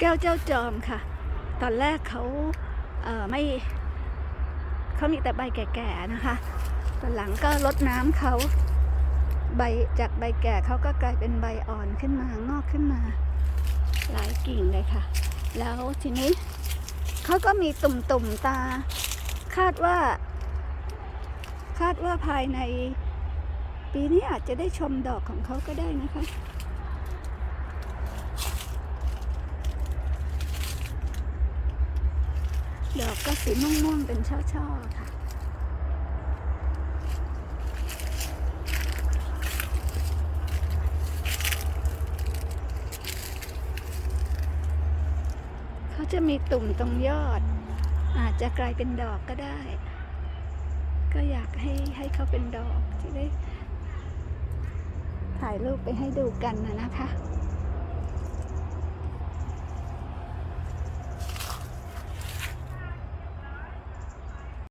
แก้วเจ้าจอมค่ะ ตอนแรกเขาเออไม่เขามีแต่ใบแก่ๆนะคะ ตอนหลังก็ลดน้ำเขาใบจากใบแก่เขาก็กลายเป็นใบอ่อนขึ้นมางอกขึ้นมา หลายกิ่งเลยค่ะ แล้วทีนี้เขาก็มีตุ่มๆตา คาดว่า คาดว่าภายใน ปีนี้อาจจะได้ชมดอกของเขาก็ได้นะคะ ดอกก็สีม่วงๆเป็นช่อๆค่ะเขาจะมีตุ่มตรงยอด อาจจะกลายเป็นดอกก็ได้ ก็อยากให้ให้เขาเป็นดอกจะได้ถ่ายรูปไปให้ดูกันนะนะคะ